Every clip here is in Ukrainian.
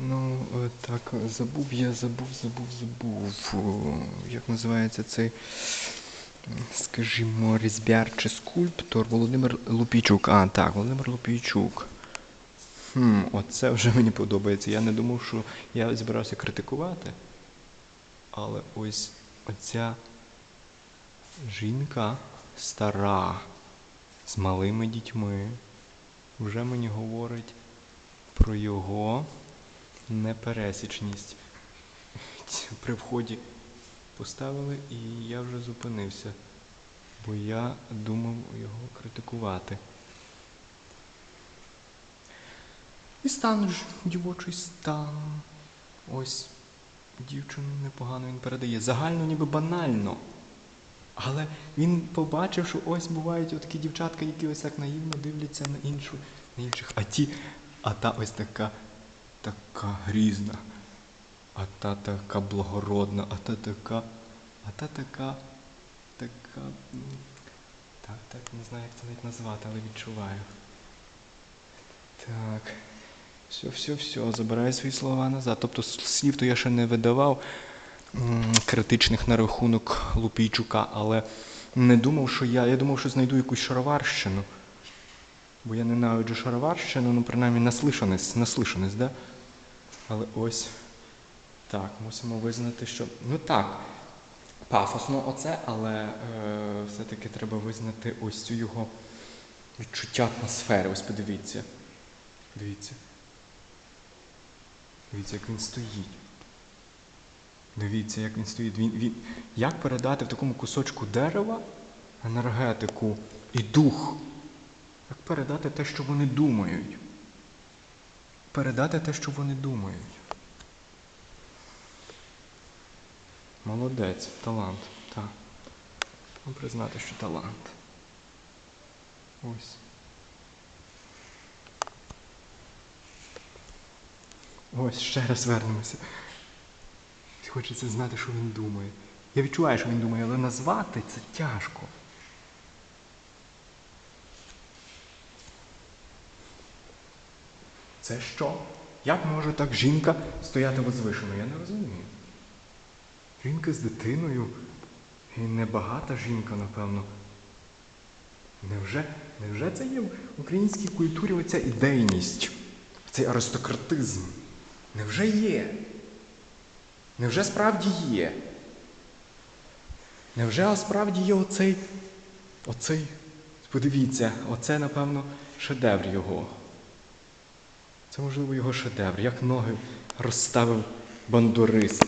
Ну, е, так, забув я, забув, забув, забув. Як називається цей, скажімо, різьбяр чи скульптор Володимир Лупійчук. А, так, Володимир Лупійчук. Хм, оце вже мені подобається. Я не думав, що я збирався критикувати. Але ось оця жінка стара з малими дітьми вже мені говорить про його непересічність. При вході поставили і я вже зупинився, бо я думав його критикувати. І стан ж дівочий стан. Ось дівчину непогано він передає. Загально ніби банально. Але він побачив, що ось бувають такі дівчатка, які ось так наївно дивляться на іншу, на інших. А ті, а та ось така, така грізна, а та така благородна, а та така, а та така, така. Так, так, не знаю, як це навіть назвати, але відчуваю. Так. Все, все, все, забираю свої слова назад. Тобто слів то я ще не видавав критичних на рахунок Лупійчука, але не думав, що я. Я думав, що знайду якусь шароварщину. Бо я ненавиджу шароварщину, ну принаймні наслишаність, наслишаність, да? Але ось так, мусимо визнати, що. Ну так, пафосно оце, але е, все-таки треба визнати ось цю його відчуття атмосфери. Ось подивіться. Дивіться. Дивіться, як він стоїть. Дивіться, як він стоїть. Він, він... Як передати в такому кусочку дерева енергетику і дух? Як передати те, що вони думають? Передати те, що вони думають. Молодець, талант, так. Признати, що талант. Ось. Ось ще раз вернемося. Хочеться знати, що він думає. Я відчуваю, що він думає, але назвати це тяжко. Це що? Як може так жінка стояти возвишено? Я не розумію. Жінка з дитиною і небагата жінка, напевно. Невже, невже це є в українській культурі оця ідейність, цей аристократизм? Невже є? Невже справді є? Невже справді є оцей, оцей, подивіться, оце, напевно, шедевр його. Це, можливо, його шедевр, як ноги розставив бандурист.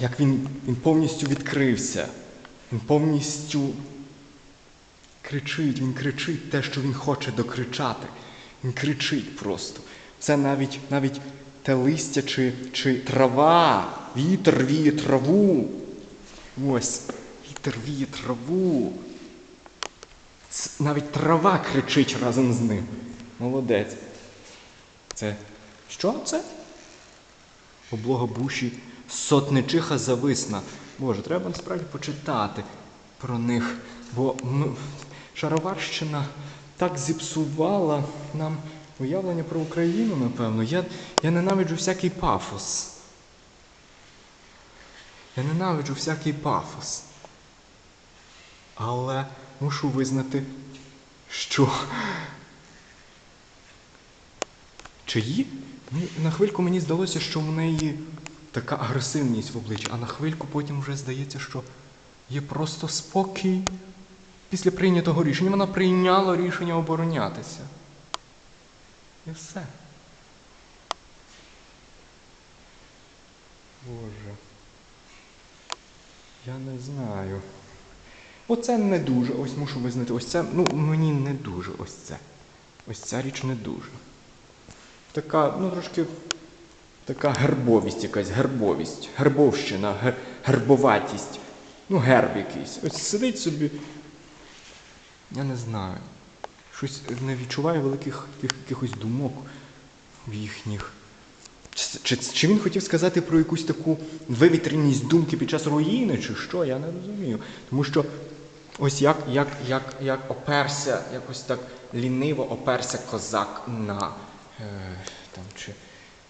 Як він, він повністю відкрився, він повністю кричить, він кричить те, що він хоче докричати. Він кричить просто. Це навіть навіть те листя чи, чи трава. Вітер віє траву. Ось, вітер віє траву. Навіть трава кричить разом з ним. Молодець. Це що це? Облога буші сотничиха зависна. Боже, треба насправді почитати про них, бо ну, Шароварщина так зіпсувала нам уявлення про Україну, напевно. Я, я ненавиджу всякий пафос. Я ненавиджу всякий пафос. Але мушу визнати, що Чиї? Ну, на хвильку мені здалося, що в неї така агресивність в обличчі, а на хвильку потім вже здається, що є просто спокій після прийнятого рішення. Вона прийняла рішення оборонятися. І все. Боже. Я не знаю. Оце не дуже. Ось мушу визнати. Ось це, ну, мені не дуже ось це. Ось ця річ не дуже. Така, ну трошки така гербовість якась, гербовість, гербовщина, гер, гербоватість. Ну, герб якийсь. Ось сидить собі. Я не знаю. Щось не відчуваю великих яких- якихось думок в їхніх. Чи, чи, чи він хотів сказати про якусь таку вивітряність думки під час руїни, чи що, я не розумію. Тому що ось як, як, як, як оперся, якось так ліниво оперся козак на там, чи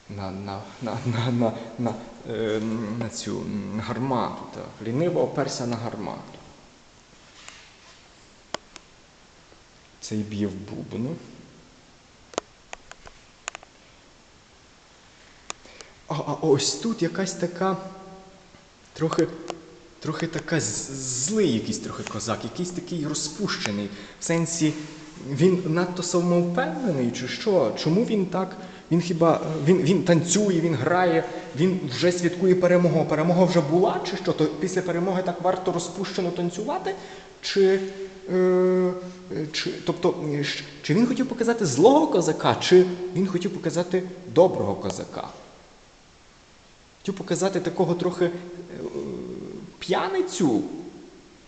на, на, на, на, на, на, е, на цю гармату. Так. Ліниво оперся на гармату. Цей б'є в бубну. А, а ось тут якась така трохи, трохи така злий якийсь трохи козак, якийсь такий розпущений. В сенсі, він надто самовпевнений, чи що? Чому він так? Він хіба він, він танцює, він грає, він вже святкує перемогу. Перемога вже була, чи що? То після перемоги так варто розпущено танцювати? Чи, е, чи, тобто, чи він хотів показати злого козака, чи він хотів показати доброго козака? Хотів показати такого трохи е, п'яницю,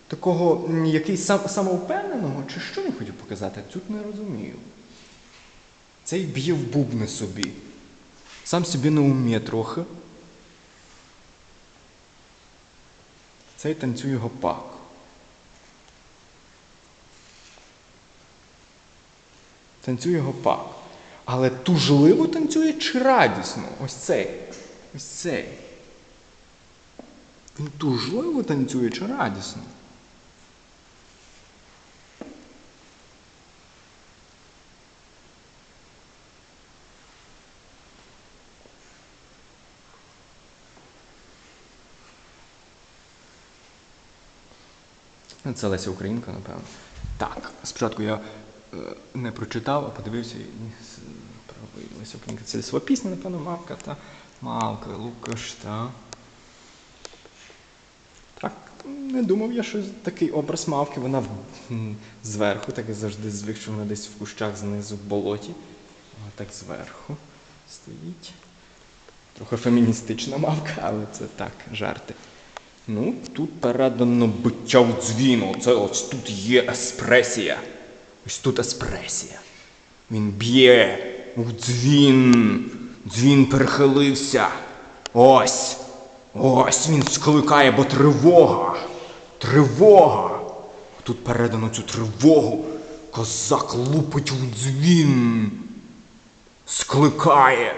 такого м, якийсь сам, самовпевненого, чи що він хотів показати? Тут не розумію. Цей б'є в бубни собі. Сам собі не уміє трохи. Цей танцює гопак. Танцює гопак. Але тужливо танцює чи радісно? Ось цей. Ось цей. Він тужливо танцює чи радісно? Ну, Це Леся Українка, напевно. Так, спочатку я е, не прочитав, а подивився і правий Леся Українка. Це лісова пісня, напевно, мавка та мавка, Лукаш, та. Не думав я, що такий образ мавки, вона зверху, так і завжди звик, що вона десь в кущах знизу в болоті. А так зверху стоїть. Трохи феміністична мавка, але це так, жарти. Ну, тут передано биття в дзвіну. Це ось тут є еспресія. Ось тут еспресія. Він б'є у дзвін. Дзвін перехилився. Ось. Ось він скликає, бо тривога. Тривога. Тут передано цю тривогу. Козак лупить у дзвін. Скликає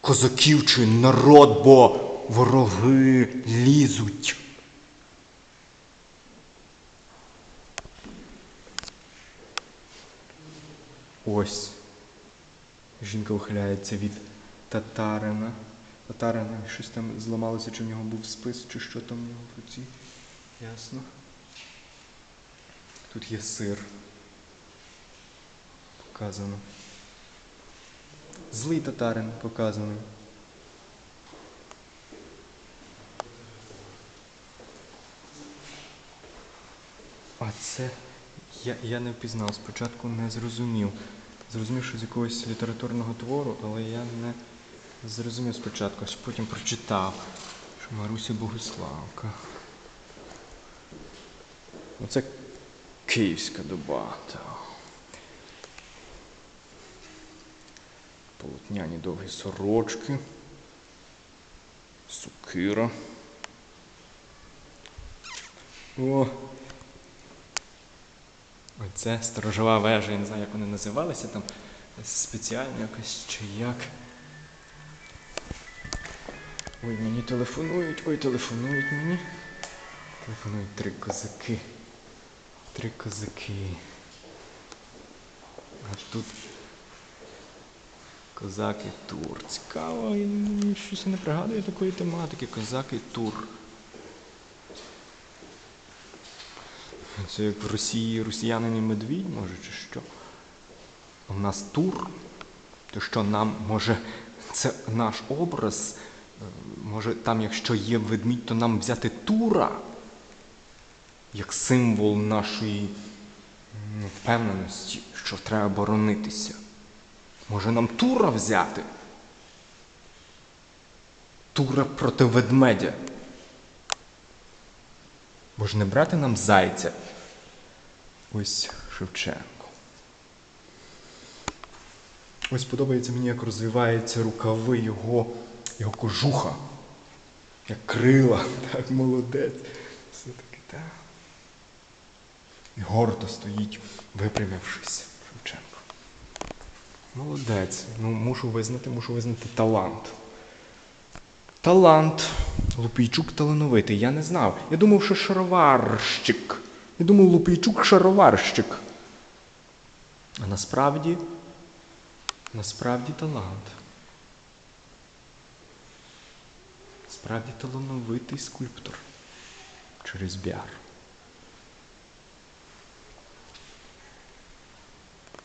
козаків чи народ, бо вороги лізуть. Ось. Жінка ухиляється від татарина. Татарина щось там зламалося, чи в нього був спис, чи що там в нього в руці. Ясно. Тут є сир. Показано. Злий татарин показаний. А це я, я не впізнав, спочатку не зрозумів. Зрозумів, що з якогось літературного твору, але я не зрозумів спочатку, аж потім прочитав, що Маруся Богославка. Оце київська доба. Та. Полотняні довгі сорочки. Сукира. О! Оце сторожова вежа, я не знаю, як вони називалися там. Спеціально якось чи як. Ой, мені телефонують, ой, телефонують мені. Телефонують три козаки. Три козаки. А тут Козак і тур. Цікаво, мені щось не пригадує такої тематики. Козак і тур. Це як в Росії росіянин і медвідь, може, чи що? У нас тур. То що нам може це наш образ? Може, там, якщо є ведмідь, то нам взяти тура як символ нашої впевненості, що треба боронитися. Може нам тура взяти? Тура проти ведмедя. Бо ж не брати нам зайця. Ось Шевченко. Ось подобається мені, як розвиваються рукави його, його кожуха. Як крила, так, молодець. Все таки так. І гордо стоїть, випрямившись Шевченко. Молодець. Ну, мушу визнати, мушу визнати талант. Талант. Лупійчук талановитий. Я не знав. Я думав, що шароварщик. Я думав, Лупійчук шароварщик. А насправді, насправді талант. Справді талановитий скульптор. Через біар.